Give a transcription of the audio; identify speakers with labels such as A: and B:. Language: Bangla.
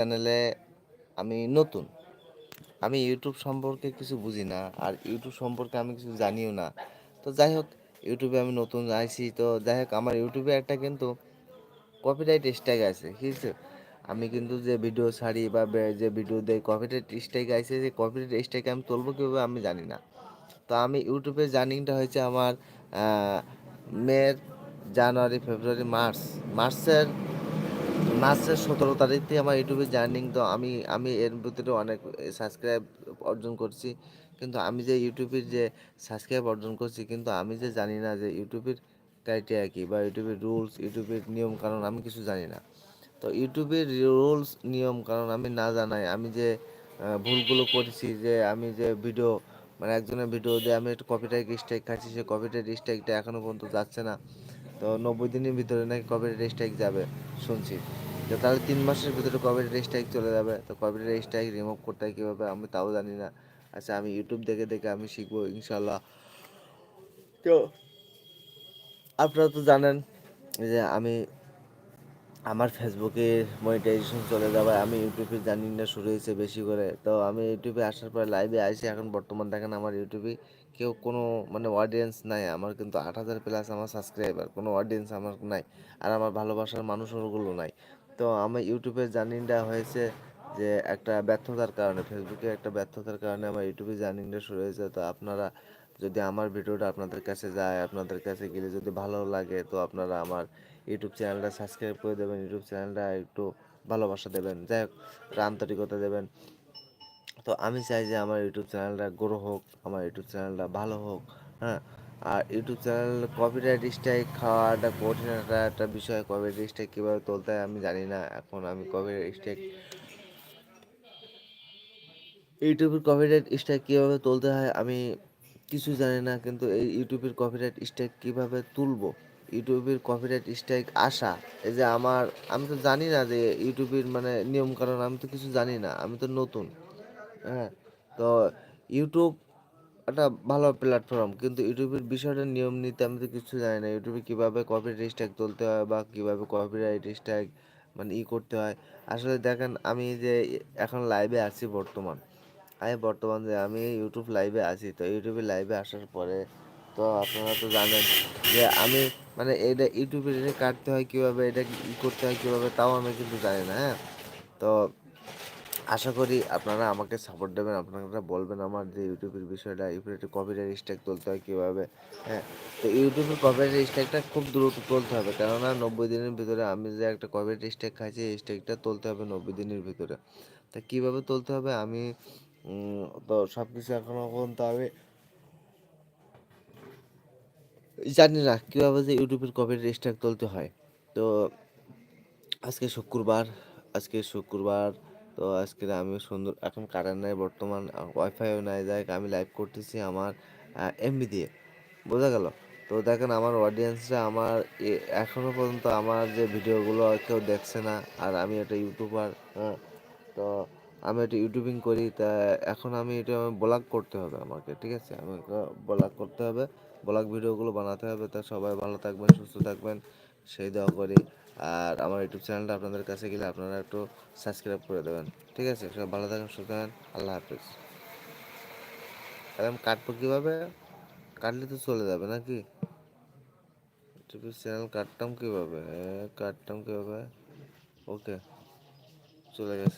A: চ্যানেলে আমি নতুন। আমি ইউটিউব সম্পর্কে কিছু বুঝি না, আর ইউটিউব সম্পর্কে আমি কিছু জানিও না। তো যাই হোক ইউটিউবে আমি নতুন আইছি, তো যাই হোক, আমার ইউটিউবে একটা কিন্তু কপিরাইট স্ট্রাইক আছে ঠিক আছে আমি কিন্তু যে ভিডিও ছাড়ি বা যে ভিডিও দেই কপিরাইট স্ট্রাইক আছে, যে কপিরাইট স্ট্রাইক আমি তুলবো কীভাবে আমি জানি না। তো আমি ইউটিউবে জার্নিংটা হয়েছে আমার মের জানুয়ারি, ফেব্রুয়ারি, মার্চ। মার্চের মার্চের সতেরো তারিখ থেকে আমার ইউটিউবে জার্নিং, তো আমি আমি এর ভিতরে অনেক সাবস্ক্রাইব অর্জন করছি। কিন্তু আমি যে ইউটিউবের যে সাবস্ক্রাইব অর্জন করছি, কিন্তু আমি যে জানি না যে ইউটিউবের ক্রাইটেরিয়া কী বা ইউটিউবের রুলস ইউটিউবের নিয়ম কারণ আমি কিছু জানি না। তো ইউটিউবের রুলস নিয়ম কারণ আমি না জানাই আমি যে ভুলগুলো করেছি, যে আমি যে ভিডিও মানে একজনের ভিডিও দিয়ে আমি একটু কপিরাইট স্ট্রাইক খাচ্ছি, সে কপিরাইট স্ট্রাইকটা এখনও পর্যন্ত যাচ্ছে না। তো নব্বই দিনের ভিতরে নাকি কপিরাইট স্ট্রাইক যাবে, শুনছি। তো তাহলে তিন মাসের ভিতরে কপিরাইট স্ট্রাইক চলে যাবে? তো কপিরাইট স্ট্রাইক রিমুভ করতে হয় কীভাবে, আমি তাও জানি না। আচ্ছা আমি ইউটিউব দেখে দেখে আমি শিখব ইনশাল্লাহ তো আপনারা তো জানেন যে আমি, আমার ফেসবুকে মনিটাইজেশন চলে যাবে আমি ইউটিউবে জানি না শুরু হয়েছে বেশি করে। তো আমি ইউটিউবে আসার পর লাইভে আসি এখন বর্তমান দেখেন আমার ইউটিউবে কেউ কোনো মানে অডিয়েন্স নাই। আমার কিন্তু আট হাজার প্লাস আমার সাবস্ক্রাইবার কোনো অডিয়েন্স আমার নাই। আর আমার ভালোবাসার মানুষগুলো নাই। তো আমার ইউটিউবের জার্নিংটা হয়েছে যে একটা ব্যর্থতার কারণে ফেসবুকে একটা ব্যর্থতার কারণে আমার ইউটিউবে জার্নিংটা শুরু হয়েছে। তো আপনারা যদি আমার ভিডিওটা আপনাদের কাছে যায়, আপনাদের কাছে গেলে যদি ভালো লাগে, তো আপনারা আমার ইউটিউব চ্যানেলটা সাবস্ক্রাইব করে দেবেন, ইউটিউব চ্যানেলটা একটু ভালোবাসা দেবেন, যাই হোক আন্তরিকতা দেবেন। তো আমি চাই যে আমার ইউটিউব চ্যানেলটা গ্রো হোক, আমার ইউটিউব চ্যানেলটা ভালো হোক হ্যাঁ। আর ইউটিউব চ্যানেল কপিরাইট স্ট্রাইক খাওয়াটা কঠিন একটা একটা বিষয়। কপিরাইট স্ট্রাইক কীভাবে তুলতে হয় আমি জানি না। এখন আমি কপিরাইট স্ট্রাইক ইউটিউবের কপিরাইট স্ট্রাইক কীভাবে তুলতে হয় আমি কিছু জানি না, কিন্তু এই ইউটিউবের কপিরাইট স্ট্রাইক কীভাবে তুলবো? ইউটিউবের কপিরাইট স্ট্রাইক আসা, এই যে আমার, আমি তো জানি না যে ইউটিউবের মানে নিয়ম কারণ আমি তো কিছু জানি না, আমি তো নতুন। হ্যাঁ তো ইউটিউব একটা ভালো প্ল্যাটফর্ম কিন্তু ইউটিউবের বিষয়টা নিয়ম নীতি আমি তো কিছু জানি না। ইউটিউবে কীভাবে কপি স্ট্রাইক তুলতে হয় বা কীভাবে কপিরাইট স্ট্রাইক মানে ই করতে হয়? আসলে দেখেন, আমি যে এখন লাইভে আছি বর্তমান। আমি বর্তমান যে আমি ইউটিউব লাইভে আছি, তো ইউটিউবে লাইভে আসার পরে তো আপনারা তো জানেন যে আমি মানে এটা ইউটিউবে এটা কাটতে হয় কীভাবে, এটা ই করতে হয় কীভাবে, তাও আমি কিন্তু জানি না হ্যাঁ? তো আশা করি আপনারা আমাকে সাপোর্ট দেবেন। আপনারা বলবেন আমার যে ইউটিউবের বিষয়টা ইউটিউবে কপিরাইট স্ট্রাইক তুলতে হয় কীভাবে হ্যাঁ? তো ইউটিউবের কপিরাইট স্ট্রাইকটা খুব দ্রুত তুলতে হবে। কেননা নব্বই দিনের ভিতরে আমি যে একটা কপিরাইট স্ট্রাইক খাইছি, এই স্ট্রাইকটা তুলতে হবে নব্বই দিনের ভিতরে। তা কীভাবে তুলতে হবে? আমি তো সব কিছু এখনও পর্যন্ত আমি জানি না কীভাবে যে ইউটিউবের কপিরাইট স্ট্রাইক তুলতে হয়। তো আজকে শুক্রবার আজকে শুক্রবার তো আজকে আমি সুন্দর, এখন কারেন্ট নাই, বর্তমান ওয়াইফাইও নাই, যাই আমি লাইভ করতেছি আমার এমবি দিয়ে, বোঝা গেল? তো দেখেন আমার অডিয়েন্সরা আমার, এ- এখনও পর্যন্ত আমার যে ভিডিওগুলো কেউ দেখছে না, আর আমি একটা ইউটিউবার হ্যাঁ তো আমি একটা ইউটিউবিং করি, তা এখন আমি এটা ব্লগ করতে হবে আমাকে, ঠিক আছে? আমি ব্লগ করতে হবে ব্লগ ভিডিওগুলো বানাতে হবে, তা সবাই ভালো থাকবেন, সুস্থ থাকবেন, সেই দেওয়া করি। আর আমার ইউটিউব চ্যানেলটা আপনাদের কাছে গেলে আপনারা একটু সাবস্ক্রাইব করে দেবেন। ঠিক আছে? সব ভালো থাকেন, সুস্থ থাকেন। আল্লাহ হাফিজ। এরকম কাটবো কীভাবে? কাটলে তো চলে যাবে নাকি? ইউটিউব চ্যানেল কাটতাম কীভাবে? কাটতাম কীভাবে? ওকে, চলে গেছে।